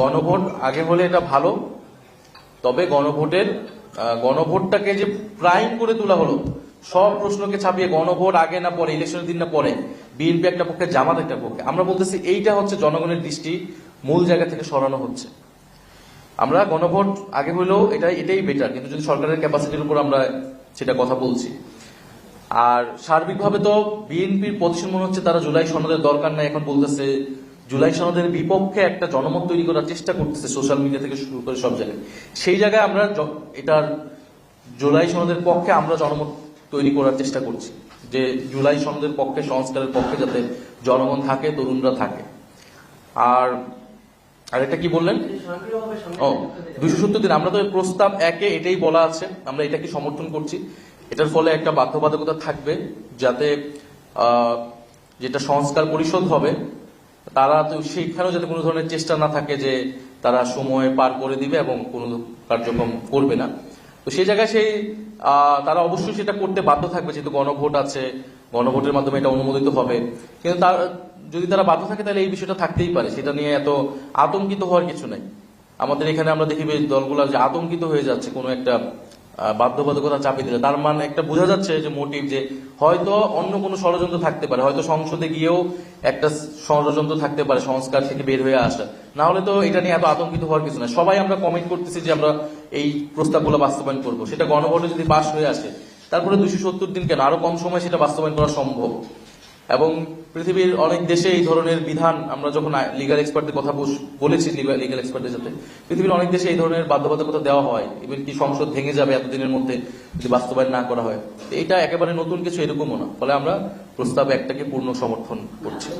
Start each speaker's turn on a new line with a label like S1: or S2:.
S1: গণভোট আগে হলে এটা ভালো, তবে গণভোটের গণভোটটাকে যে প্রাইম করে তোলা হলো, সব প্রশ্নকে ছাপিয়ে গণভোট আগে না পরে ইলেকশনের দিন না পরে বিএনপি একটা পক্ষে, জামাত একটা পক্ষে, আমরা বলতেছি এইটা হচ্ছে জনগণের দৃষ্টি, মূল জায়গা থেকে সরানো হচ্ছে। আমরা গণভোট আগে হইলেও এটাই এটাই বেটার কিন্তু যদি সরকারের ক্যাপাসিটির উপর আমরা সেটা কথা বলছি। আর সার্বিকভাবে তো বিএনপির পজিশন মনে হচ্ছে তারা জুলাই সনদের দরকার নাই, এখন বলতেছে জুলাই সনদের বিপক্ষে একটা জনমত তৈরি করার চেষ্টা করতেছে সোশ্যাল মিডিয়া থেকে শুরু করে সব জায়গায়। সেই জায়গায় আমরা এটার জুলাই সনদের পক্ষে আমরা জনমত তৈরি করার চেষ্টা করছি, যে জুলাই সনদের পক্ষে, সংস্কারের পক্ষে যাতে জনগণ থাকে, তরুণরা থাকে। আর আরেকটা কি বললেন? ও দুশো সত্তর দিন। আমরা তো প্রস্তাব একে এটাই বলা আছে, আমরা এটাকে সমর্থন করছি। এটার ফলে একটা বাধ্যবাধকতা থাকবে, যাতে যেটা সংস্কার পরিষদ হবে তারা তো সেইখানেও যাতে কোনো ধরনের চেষ্টা না থাকে যে তারা সময় পার করে দিবে এবং কোনো কার্যক্রম করবে না। তো সেই জায়গায় সেই তারা অবশ্যই সেটা করতে বাধ্য থাকবে, যেহেতু গণভোট আছে, গণভোটের মাধ্যমে এটা অনুমোদিত হবে। কিন্তু তার, যদি তারা বাধ্য থাকে তাহলে এই বিষয়টা থাকতেই পারে, সেটা নিয়ে এত আতঙ্কিত হওয়ার কিছু নেই। আমাদের এখানে আমরা দেখি দলগুলো যে আতঙ্কিত হয়ে যাচ্ছে কোনো একটা বাধ্যবাধকতা চাপিয়ে দিলে। তার মানে একটা বোঝা যাচ্ছে যে মোটিভ যে হয়তো অন্য কোনো ষড়যন্ত্র থাকতে পারে। হয়তো সংসদে গিয়েও একটা ষড়যন্ত্র থাকতে পারে, সংস্কার থেকে বের হয়ে আসা। না হলে তো এটা নিয়ে এত আতঙ্কিত হওয়ার কিছু না। সবাই আমরা কমেন্ট করতেছি যে আমরা এই প্রস্তাবগুলো বাস্তবায়ন করব। সেটা গণভোটে যদি পাশ হয়ে আসে, তারপরে দুশো সত্তর দিন কেন? আরও কম সময় সেটা বাস্তবায়ন করা সম্ভব। এবং পৃথিবীর অনেক দেশে এই ধরনের বিধান, আমরা যখন লিগাল এক্সপার্টদের কথা বলেছি লিগাল এক্সপার্টদের সাথে, পৃথিবীর অনেক দেশে এই ধরনের বাধ্যবাধকতা দেওয়া হয়। ইভেন কি সংসদ ভেঙে যাবে এতদিনের মধ্যে, যদি বাস্তবায়ন না করা হয়। এটা একেবারে নতুন কিছু, এরকমও না। ফলে আমরা প্রস্তাবে একটাকে পূর্ণ সমর্থন করছি।